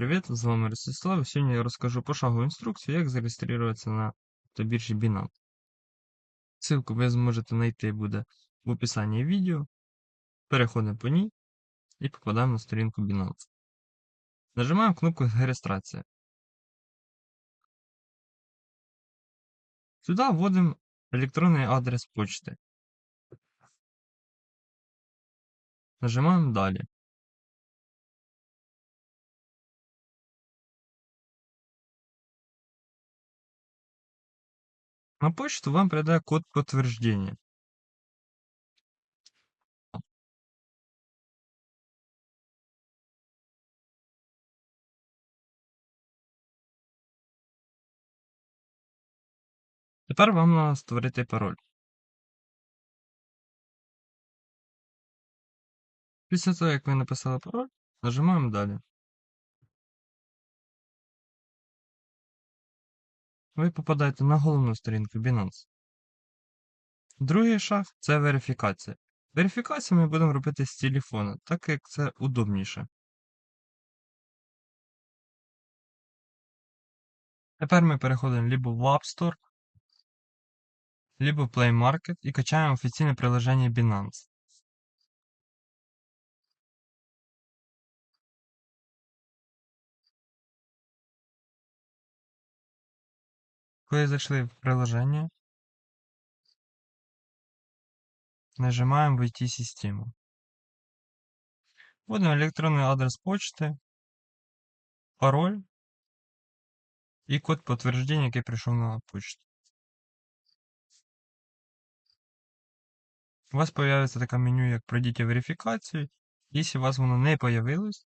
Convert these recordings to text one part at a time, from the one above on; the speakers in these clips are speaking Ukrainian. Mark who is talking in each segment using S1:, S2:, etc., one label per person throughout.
S1: Привіт, з вами Ростислав. Сьогодні я розкажу пошагову інструкцію, як зареєструватися на автобіржі Binance. Ссылку ви зможете знайти буде в описанні відео. Переходимо по ній і попадаємо на сторінку Binance. Нажимаємо кнопку Реєстрація. Сюди вводимо електронний адрес почти. Нажимаємо Далі. На почту вам прийде код підтвердження. Тепер вам треба створити пароль. Після того, як ви написали пароль, нажимаємо далі. Ви попадаєте на головну сторінку Binance. Другий шаг це верифікація. Верифікацію ми будемо робити з телефона, так як це удобніше. Тепер ми переходимо либо в App Store, либо в Play Market і качаємо офіційне приложення Binance. Коли зайшли в приложение, нажимаем «Войти в систему». Вводим электронный адрес почты, пароль и код подтверждения, який прийшов на почту. У вас появится таке меню, як «Пройдите верификацию». Если у вас воно не появилось,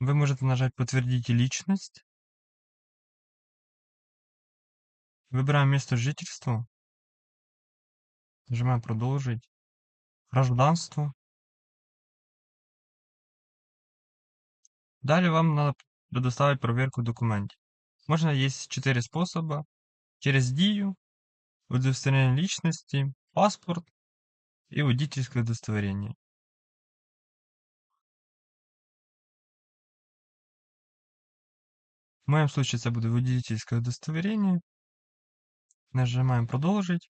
S1: ви можете нажати «Подтвердите личность». Выбираем место жительства. Нажимаем «Продолжить». Гражданство. Далее вам надо предоставить проверку документов. Можно есть четыре способа. Через Дию, удостоверение личности, паспорт и водительское удостоверение. В моем случае это будет водительское удостоверение. Нажимаем «Продолжить».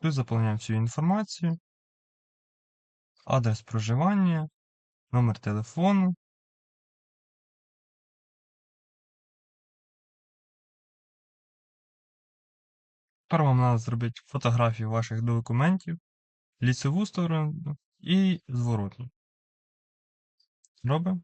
S1: Тут заполняем всю информацию. Адрес проживання, номер телефону. Тепер вам треба зробити фотографію ваших документів, лісову сторону і зворотну. Робимо.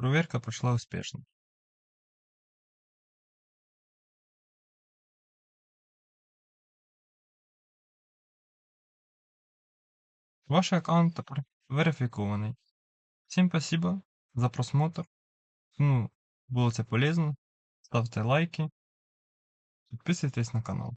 S1: Проверка пройшла успішно. Ваш аккаунт верифікований. Всім спасибо за просмотр. Ну, було це полезно. Ставте лайки. Підписуйтесь на канал.